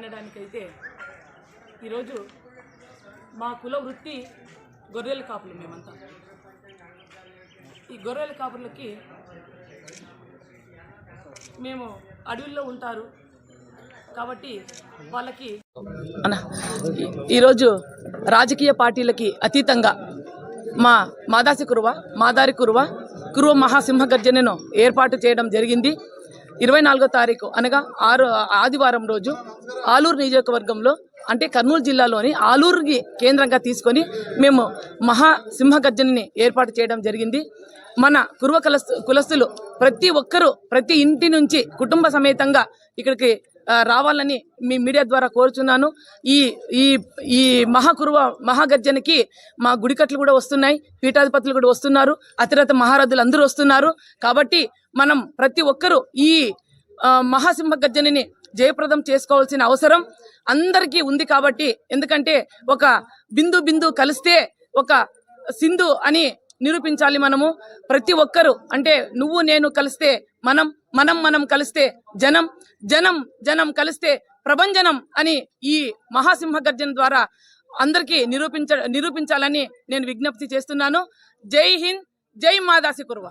అనడానికైతే ఈరోజు మా కుల వృత్తి గొర్రెల కాపులు మేమంతా. ఈ గొర్రెల కాపులకి మేము అడవుల్లో ఉంటారు కాబట్టి వాళ్ళకి ఈ- ఈరోజు రాజకీయ పార్టీలకి అతీతంగా మా మాదాసి కురువ మాదారి కురువ కురువ మహాసింహ గర్జనను ఏర్పాటు చేయడం జరిగింది. ఇరవై నాలుగో తారీఖు అనగా ఆరు ఆదివారం రోజు ఆలూరు నియోజకవర్గంలో అంటే కర్నూలు జిల్లాలోని ఆలూరుకి కేంద్రంగా తీసుకొని మేము మహా సింహగర్జనని ఏర్పాటు చేయడం జరిగింది. మన కుర్వ కులస్తు కులస్తులు ప్రతి ఒక్కరూ ప్రతి ఇంటి నుంచి కుటుంబ సమేతంగా ఇక్కడికి రావాలని మీ మీడియా ద్వారా కోరుచున్నాను. ఈ ఈ ఈ మహాకురువ మహాగర్జనకి మా గుడికట్లు కూడా వస్తున్నాయి పీఠాధిపతులు కూడా వస్తున్నారు అతిరత మహారథులు అందరూ వస్తున్నారు. కాబట్టి మనం ప్రతి ఒక్కరూ ఈ మహాసింహ గర్జనని జయప్రదం చేసుకోవాల్సిన అవసరం అందరికీ ఉంది కాబట్టి ఎందుకంటే ఒక బిందు బిందు కలిస్తే ఒక సింధు అని నిరూపించాలి మనము. ప్రతి ఒక్కరూ అంటే నువ్వు నేను కలిస్తే మనం మనం మనం కలిస్తే జనం జనం జనం కలిస్తే ప్రభంజనం అని ఈ మహాసింహ గర్జన ద్వారా అందరికీ నిరూపించ నిరూపించాలని నేను విజ్ఞప్తి చేస్తున్నాను. జై హింద్ జై మాదాసి కుర్వ